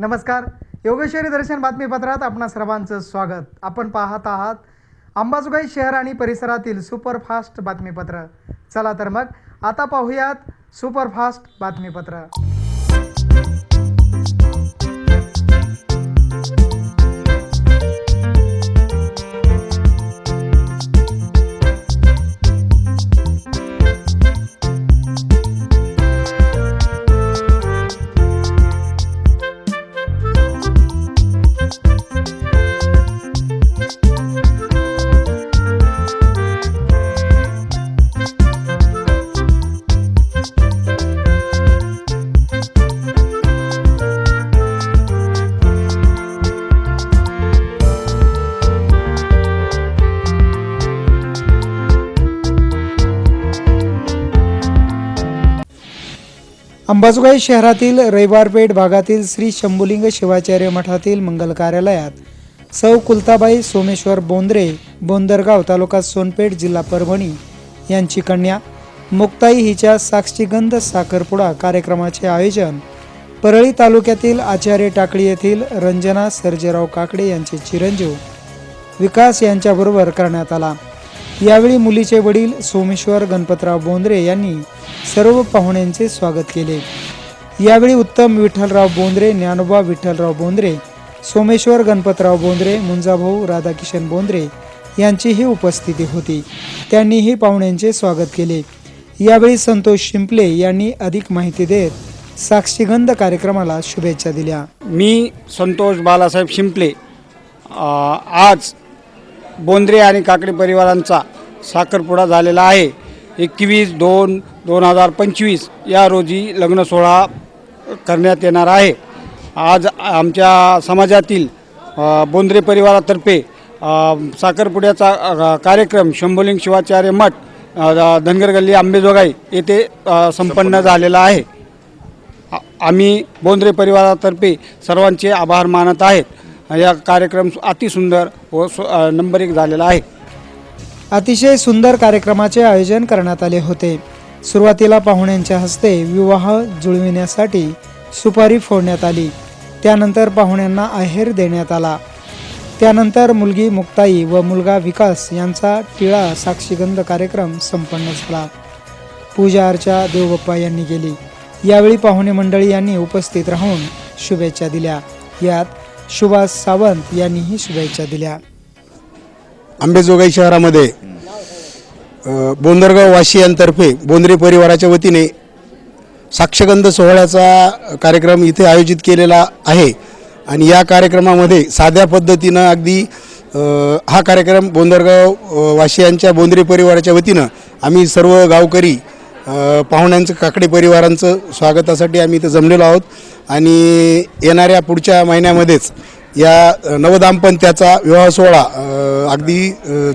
नमस्कार. योगेश्वरी दर्शन बातमीपत्रात आपणा सर्वांचं स्वागत. आपण पाहत आहात अंबाजोगाई शहर आणि परिसरातील सुपरफास्ट बातमीपत्र. चला तर मग आता पाहूयात सुपरफास्ट बातमीपत्र. अंबाजोगाई शहरातील रविवारपेठ भागातील श्री शंभुलिंग शिवाचार्य मठातील मंगल कार्यालयात सौ कुलताबाई सोमेश्वर बोंद्रे बोंदरगाव तालुका सोनपेठ जिल्हा परभणी यांची कन्या मुक्ताई हिच्या साक्षीगंध साखरपुडा कार्यक्रमाचे आयोजन परळी तालुक्यातील आचार्य टाकळी येथील रंजना सर्जेराव काकडे यांचे चिरंजीव विकास यांच्याबरोबर करण्यात आला. यावेळी मुलीचे वडील सोमेश्वर गणपतराव बोंद्रे यांनी सर्व पाहुण्यांचे स्वागत केले. यावेळी उत्तम विठ्ठलराव बोंद्रे ज्ञानोबा विठ्ठलराव बोंद्रे सोमेश्वर गणपतराव बोंद्रे मुंजाभाऊ राधाकिशन बोंद्रे यांचीही उपस्थिती होती. त्यांनीही पाहुण्यांचे स्वागत केले. यावेळी संतोष शिंपले यांनी अधिक माहिती देत साक्षीगंध कार्यक्रमाला शुभेच्छा दिल्या. मी संतोष बालासाहेब शिंपले आज बोंद्रे आणि काकडे परिवारांचा साखरपुडा झालेला आहे. एकवीस दोन दोन हजार पंचवीस या रोजी लग्न सोहळा करण्यात येणार आहे. आज आमच्या समाजातील बोंद्रे परिवारातर्फे साखरपुड्याचा कार्यक्रम शंभुलिंग शिवाचार्य मठ धनगर गल्ली आंबेजोगाई येथे संपन्न झालेला आहे. आम्ही बोंद्रे परिवारातर्फे सर्वांचे आभार मानत आहेत. या कार्यक्रम अतिसुंदर व नंबर एक झालेला आहे. अतिशय सुंदर कार्यक्रमाचे आयोजन करण्यात आले होते. सुरुवातीला पाहुण्यांच्या हस्ते विवाह जुळविण्यासाठी सुपारी फोडण्यात आली. त्यानंतर पाहुण्यांना आहेर देण्यात आला. त्यानंतर मुलगी मुक्ताई व मुलगा विकास यांचा टिळा साक्षीगंध कार्यक्रम संपन्न झाला. पूजा अर्चा देवबाप्पा यांनी केली. यावेळी पाहुणे मंडळी यांनी उपस्थित राहून शुभेच्छा दिल्या. यात सुभाष सावंत यांनीही शुभेच्छा दिल्या. आंबेजोगाई शहरामध्ये बोंदरगाव वासियांतर्फे बोंद्रे परिवाराच्या वतीने साक्षगंध सोहळ्याचा कार्यक्रम इथे आयोजित केलेला आहे. आणि या कार्यक्रमामध्ये साध्या पद्धतीनं अगदी हा कार्यक्रम बोंदरगाव अ, वासियांच्या बोंद्रे परिवाराच्या वतीनं आम्ही सर्व गावकरी पाहुण्यांचं काकडे परिवारांचं स्वागतासाठी आम्ही इथं जमलेलो आहोत. आणि येणाऱ्या पुढच्या महिन्यामध्येच या नवदाम्पत्याचा विवाह सोहळा अगदी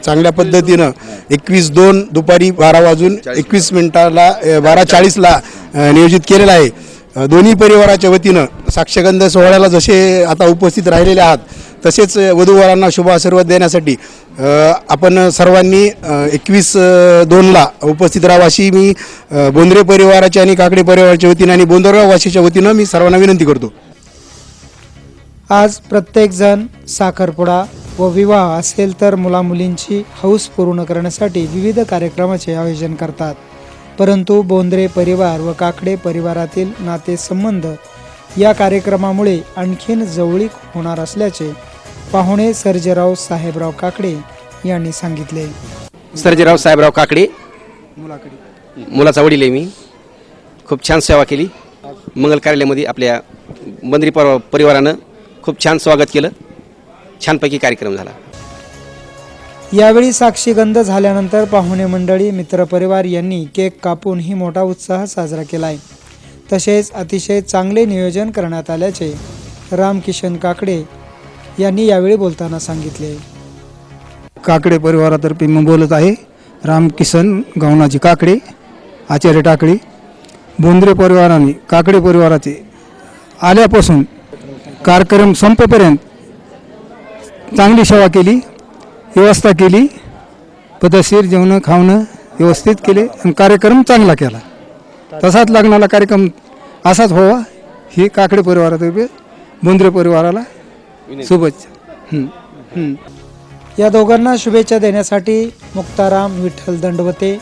चांगल्या पद्धतीनं एकवीस दोन दुपारी बारा वाजून एकवीस मिनिटाला बारा चाळीसला नियोजित केलेला आहे. दोन्ही परिवाराच्या वतीनं साक्षगंध सोहळ्याला जसे आता उपस्थित राहिलेले आहात तसेच वधूवरांना शुभ आशीर्वाद देण्यासाठी आपण सर्वांनी एकवीस दोनला उपस्थित राहावं अशी मी बोंद्रे परिवाराच्या आणि काकडे परिवाराच्या वतीनं आणि बोंदरगाव वाशीच्या वतीनं मी सर्वांना विनंती करतो. आज प्रत्येकजण साखरपुडा व विवाह असेल तर मुलामुलींची हौस पूर्ण करण्यासाठी विविध कार्यक्रमाचे आयोजन करतात. परंतु बोंद्रे परिवार व काकडे परिवारातील नातेसंबंध या कार्यक्रमामुळे आणखीन जवळीक होणार असल्याचे पाहुणे सर्जेराव साहेबराव काकडे यांनी सांगितले. सर्जेराव साहेबराव काकडे? मुलाचा वडील आहे मी. खूप छान सेवा केली. मंगल कार्यालयामध्ये आपल्या मंदिरी पर परिवारानं खूप छान स्वागत केलं. छानपैकी कार्यक्रम झाला. यावेळी साक्षीगंध झाल्यानंतर पाहुणे मंडळी मित्रपरिवार यांनी केक कापून ही मोठा उत्साह साजरा केला आहे तसेच अतिशय चांगले नियोजन करण्यात आल्याचे रामकिशन काकडे यांनी यावेळी बोलताना सांगितले. काकडे परिवारातर्फे मी बोलत आहे रामकिसन गवनाजी काकडे आचार्य टाकळी बोंद्रे परिवाराने काकडे परिवाराचे आल्यापासून कार्यक्रम संपेपर्यंत चांगली सेवा केली व्यवस्था केली पदशीर जेवणं खावणं व्यवस्थित केले आणि कार्यक्रम चांगला केला. तसाच लग्नाला कार्यक्रम असाच व्हावा ही काकडे परिवारातर्फे बोंद्रे परिवाराला शुभेच्छा. हं, हं. या दोघांना शुभेच्छा देण्यासाठी मुक्ताराम विठ्ठल दंडवते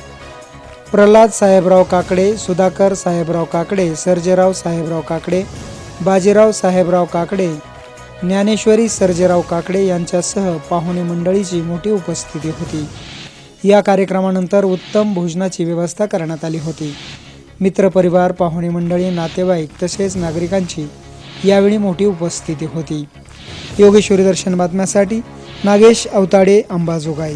प्रल्हाद साहेबराव काकडे सुधाकर साहेबराव काकडे सर्जेराव साहेबराव काकडे बाजीराव साहेबराव काकडे ज्ञानेश्वरी सर्जेराव काकडे यांच्यासह पाहुणे मंडळीची मोठी उपस्थिती होती. या कार्यक्रमानंतर उत्तम भोजनाची व्यवस्था करण्यात आली होती. मित्रपरिवार पाहुणे मंडळी नातेवाईक तसेच नागरिकांची यावेळी मोठी उपस्थिती होती. योगेश्वरी दर्शन बातम्यासाठी नागेश अवताडे अंबाजोगाई.